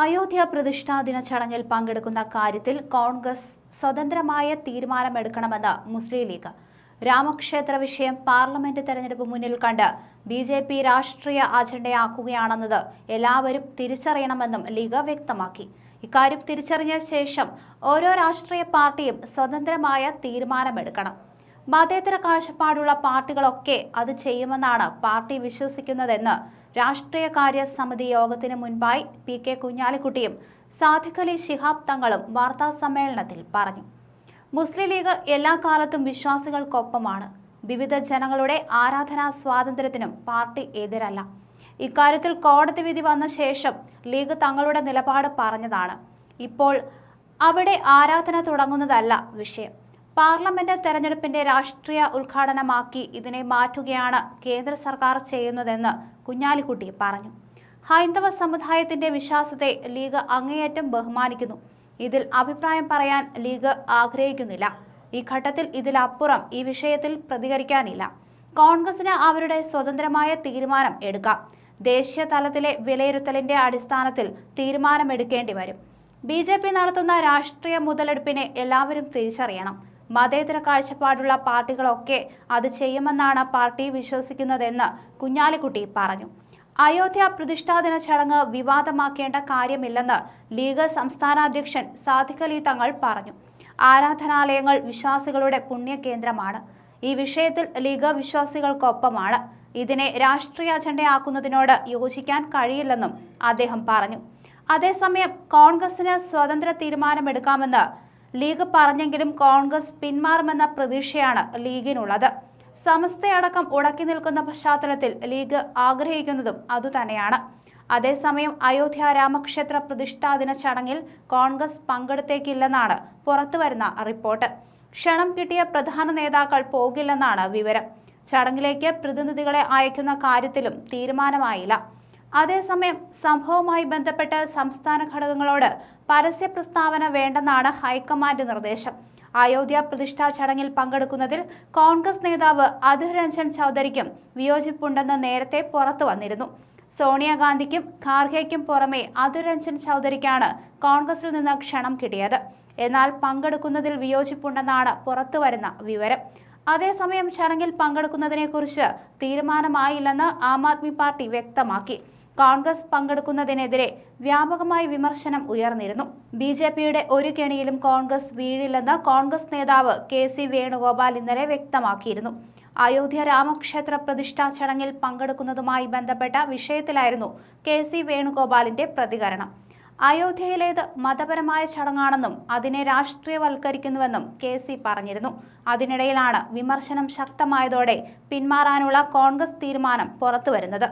അയോധ്യ പ്രതിഷ്ഠാ ദിന ചടങ്ങിൽ പങ്കെടുക്കുന്ന കാര്യത്തിൽ കോൺഗ്രസ് സ്വതന്ത്രമായ തീരുമാനമെടുക്കണമെന്ന് മുസ്ലിം ലീഗ്. രാമക്ഷേത്ര വിഷയം പാർലമെന്റ് തെരഞ്ഞെടുപ്പ് മുന്നിൽ കണ്ട് ബി ജെ പി രാഷ്ട്രീയ അജണ്ടയാക്കുകയാണെന്നത് എല്ലാവരും തിരിച്ചറിയണമെന്നും ലീഗ് വ്യക്തമാക്കി. ഇക്കാര്യം തിരിച്ചറിഞ്ഞ ശേഷം ഓരോ രാഷ്ട്രീയ പാർട്ടിയും സ്വതന്ത്രമായ തീരുമാനമെടുക്കണം. മതേതര കാഴ്ചപ്പാടുള്ള പാർട്ടികളൊക്കെ അത് ചെയ്യുമെന്നാണ് പാർട്ടി വിശ്വസിക്കുന്നതെന്ന് രാഷ്ട്രീയകാര്യ സമിതി യോഗത്തിന് മുൻപായി പി കെ കുഞ്ഞാലിക്കുട്ടിയും സാദിഖലി ശിഹാബ് തങ്ങളും വാർത്താ സമ്മേളനത്തിൽ പറഞ്ഞു. മുസ്ലിം ലീഗ് എല്ലാ കാലത്തും വിശ്വാസികൾക്കൊപ്പമാണ്. വിവിധ ജനങ്ങളുടെ ആരാധനാ സ്വാതന്ത്ര്യത്തിനും പാർട്ടി എതിരല്ല. ഇക്കാര്യത്തിൽ കോടതി വിധി വന്ന ശേഷം ലീഗ് തങ്ങളുടെ നിലപാട് പറഞ്ഞതാണ്. ഇപ്പോൾ അവിടെ ആരാധന തുടങ്ങുന്നതല്ല വിഷയം. പാർലമെന്റ് തെരഞ്ഞെടുപ്പിന്റെ രാഷ്ട്രീയ ഉദ്ഘാടനമാക്കി ഇതിനെ മാറ്റുകയാണ് കേന്ദ്ര സർക്കാർ ചെയ്യുന്നതെന്ന് കുഞ്ഞാലിക്കുട്ടി പറഞ്ഞു. ഹൈന്ദവ സമുദായത്തിന്റെ വിശ്വാസത്തെ ലീഗ് അങ്ങേയറ്റം ബഹുമാനിക്കുന്നു. ഇതിൽ അഭിപ്രായം പറയാൻ ലീഗ് ആഗ്രഹിക്കുന്നില്ല. ഈ ഘട്ടത്തിൽ ഇതിലപ്പുറം ഈ വിഷയത്തിൽ പ്രതികരിക്കാനില്ല. കോൺഗ്രസിന് അവരുടെ സ്വതന്ത്രമായ തീരുമാനം എടുക്കാം. ദേശീയ തലത്തിലെ വിലയിരുത്തലിന്റെ അടിസ്ഥാനത്തിൽ തീരുമാനമെടുക്കേണ്ടി വരും. ബി നടത്തുന്ന രാഷ്ട്രീയ മുതലെടുപ്പിനെ എല്ലാവരും തിരിച്ചറിയണം. മതേതര കാഴ്ചപ്പാടുള്ള പാർട്ടികളൊക്കെ അത് ചെയ്യുമെന്നാണ് പാർട്ടി വിശ്വസിക്കുന്നതെന്ന് കുഞ്ഞാലിക്കുട്ടി പറഞ്ഞു. അയോധ്യ പ്രതിഷ്ഠാദിന ചടങ്ങ് വിവാദമാക്കേണ്ട കാര്യമില്ലെന്ന് ലീഗ് സംസ്ഥാന അധ്യക്ഷൻ സാദിഖ് അലി തങ്ങൾ പറഞ്ഞു. ആരാധനാലയങ്ങൾ വിശ്വാസികളുടെ പുണ്യകേന്ദ്രമാണ്. ഈ വിഷയത്തിൽ ലീഗ് വിശ്വാസികൾക്കൊപ്പമാണ്. ഇതിനെ രാഷ്ട്രീയ അജണ്ടയാക്കുന്നതിനോട് യോജിക്കാൻ കഴിയില്ലെന്നും അദ്ദേഹം പറഞ്ഞു. അതേസമയം കോൺഗ്രസിന് സ്വതന്ത്ര തീരുമാനമെടുക്കാമെന്ന് ലീഗ് പറഞ്ഞെങ്കിലും കോൺഗ്രസ് പിന്മാറുമെന്ന പ്രതീക്ഷയാണ് ലീഗിനുള്ളത്. സമസ്തയടക്കം ഉടക്കി നിൽക്കുന്ന പശ്ചാത്തലത്തിൽ ലീഗ് ആഗ്രഹിക്കുന്നതും അതുതന്നെയാണ്. അതേസമയം അയോധ്യ രാമക്ഷേത്ര പ്രതിഷ്ഠാദിന ചടങ്ങിൽ കോൺഗ്രസ് പങ്കെടുത്തേക്കില്ലെന്നാണ് പുറത്തുവരുന്ന റിപ്പോർട്ട്. ക്ഷണം കിട്ടിയ പ്രധാന നേതാക്കൾ പോകില്ലെന്നാണ് വിവരം. ചടങ്ങിലേക്ക് പ്രതിനിധികളെ അയക്കുന്ന കാര്യത്തിലും തീരുമാനമായില്ല. അതേസമയം സംഭവവുമായി ബന്ധപ്പെട്ട് സംസ്ഥാന ഘടകങ്ങളോട് പരസ്യ പ്രസ്താവന വേണ്ടെന്നാണ് ഹൈക്കമാൻഡ് നിർദ്ദേശം. അയോധ്യ പ്രതിഷ്ഠാ ചടങ്ങിൽ പങ്കെടുക്കുന്നതിൽ കോൺഗ്രസ് നേതാവ് അധിർ രഞ്ജൻ ചൗധരിക്കും വിയോജിപ്പുണ്ടെന്ന് നേരത്തെ പുറത്തു വന്നിരുന്നു. സോണിയാഗാന്ധിക്കും ഖാർഗെയ്ക്കും പുറമെ അധിർ രഞ്ജൻ ചൗധരിക്കാണ് കോൺഗ്രസിൽ നിന്ന് ക്ഷണം കിട്ടിയത്. എന്നാൽ പങ്കെടുക്കുന്നതിൽ വിയോജിപ്പുണ്ടെന്നാണ് പുറത്തുവരുന്ന വിവരം. അതേസമയം ചടങ്ങിൽ പങ്കെടുക്കുന്നതിനെക്കുറിച്ച് തീരുമാനമായില്ലെന്ന് ആം ആദ്മി പാർട്ടി വ്യക്തമാക്കി. കോൺഗ്രസ് പങ്കെടുക്കുന്നതിനെതിരെ വ്യാപകമായി വിമർശനം ഉയർന്നിരുന്നു. ബി ജെ പിയുടെ ഒരു കെണിയിലും കോൺഗ്രസ് വീഴില്ലെന്ന് കോൺഗ്രസ് നേതാവ് കെ സി വേണുഗോപാൽ ഇന്നലെ വ്യക്തമാക്കിയിരുന്നു. അയോധ്യ രാമക്ഷേത്ര പ്രതിഷ്ഠാ ചടങ്ങിൽ പങ്കെടുക്കുന്നതുമായി ബന്ധപ്പെട്ട വിഷയത്തിലായിരുന്നു കെ സി വേണുഗോപാലിന്റെ പ്രതികരണം. അയോധ്യയിലേത് മതപരമായ ചടങ്ങാണെന്നും അതിനെ രാഷ്ട്രീയവൽക്കരിക്കുന്നുവെന്നും കെ സി പറഞ്ഞിരുന്നു. അതിനിടയിലാണ് വിമർശനം ശക്തമായതോടെ പിന്മാറാനുള്ള കോൺഗ്രസ് തീരുമാനം പുറത്തുവരുന്നത്.